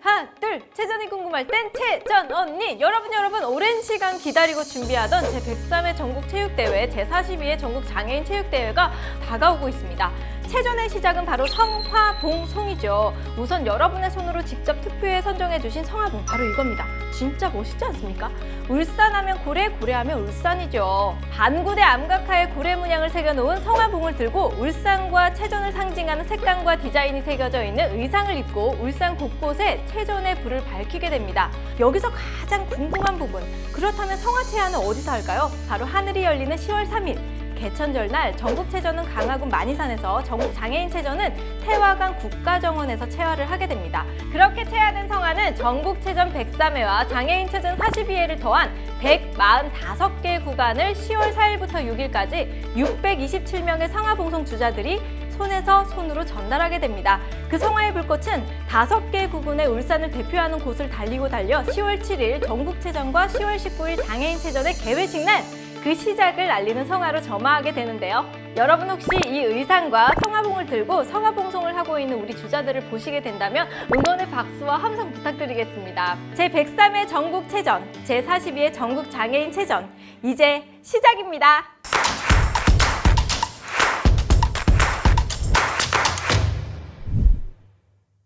하나, 둘, 체전이 궁금할 땐 체전 언니. 여러분, 여러분, 오랜 시간 기다리고 준비하던 제 103회 전국 체육대회, 제 42회 전국 장애인 체육대회가 다가오고 있습니다. 체전의 시작은 바로 성화봉송이죠. 우선 여러분의 손으로 직접 투표에 선정해 주신 성화봉, 바로 이겁니다. 진짜 멋있지 않습니까? 울산하면 고래, 고래하면 울산이죠. 반구대 암각화에 고래 문양을 새겨놓은 성화봉을 들고 울산과 체전을 상징하는 색감과 디자인이 새겨져 있는 의상을 입고 울산 곳곳에 체전의 불을 밝히게 됩니다. 여기서 가장 궁금한 부분, 그렇다면 성화체화는 어디서 할까요? 바로 하늘이 열리는 10월 3일. 개천절 날 전국체전은 강화군 만이산에서 전국 장애인체전은 태화강 국가정원에서 체화를 하게 됩니다. 그렇게 체화된 성화는 전국체전 103회와 장애인체전 42회를 더한 145개 구간을 10월 4일부터 6일까지 627명의 성화봉송 주자들이 손에서 손으로 전달하게 됩니다. 그 성화의 불꽃은 다섯 개 구군의 울산을 대표하는 곳을 달리고 달려 10월 7일 전국체전과 10월 19일 장애인체전의 개회식 날 그 시작을 알리는 성화로 점화하게 되는데요. 여러분 혹시 이 의상과 성화봉을 들고 성화봉송을 하고 있는 우리 주자들을 보시게 된다면 응원의 박수와 함성 부탁드리겠습니다. 제 103회 전국체전, 제 42회 전국 장애인체전 이제 시작입니다.